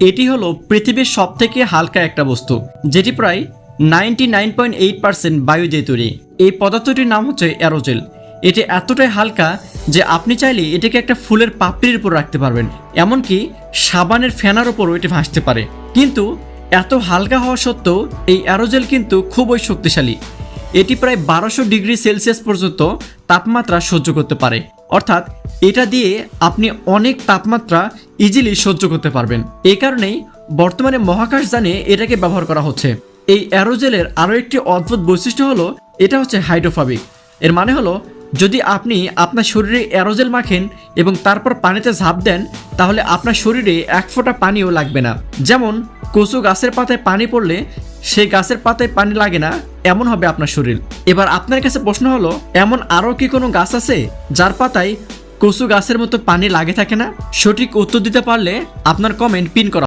এটি হলো পৃথিবীর সবথেকে হালকা একটা বস্তু, যেটি প্রায় ninety nine point eight percent বায়ু দিয়ে তৈরি। এই পদার্থটির নাম হচ্ছে অ্যারোজেল। এটি এতটাই হালকা যে আপনি চাইলে এটাকে একটা ফুলের পাপড়ির উপর রাখতে পারবেন, এমনকি সাবানের ফেনার উপরও এটি ভাসতে পারে। কিন্তু এত হালকা হওয়া সত্ত্বেও এই অ্যারোজেল কিন্তু খুবই শক্তিশালী। এটি প্রায় বারোশো ডিগ্রি সেলসিয়াস পর্যন্ত তাপমাত্রা সহ্য করতে পারে। অর্থাৎ এটা দিয়ে আপনি অনেক তাপমাত্রা ইজিলি সহ্য করতে পারবেন। এই কারণেই বর্তমানে মহাকাশযানে এটাকে ব্যবহার করা হচ্ছে। এই অ্যারোজেলের আরও একটি অদ্ভুত বৈশিষ্ট্য হলো, এটা হচ্ছে হাইড্রোফাবিক। এর মানে হলো, যদি আপনি আপনার শরীরে অ্যারোজেল মাখেন এবং তারপর পানিতে ঝাঁপ দেন, তাহলে আপনার শরীরে এক ফোঁটা পানিও লাগবে না। যেমন, কচু গাছের পাতায় পানি পড়লে সেই গাছের পাতায় পানি লাগে না, এমন হবে আপনার শরীর। এবার আপনার কাছে প্রশ্ন হলো, এমন আরও কি কোনো গাছ আছে যার পাতায় কচু গাছের মতো পানি লাগে থাকে না, সঠিক উত্তর দিতে পারলে আপনার কমেন্ট পিন করা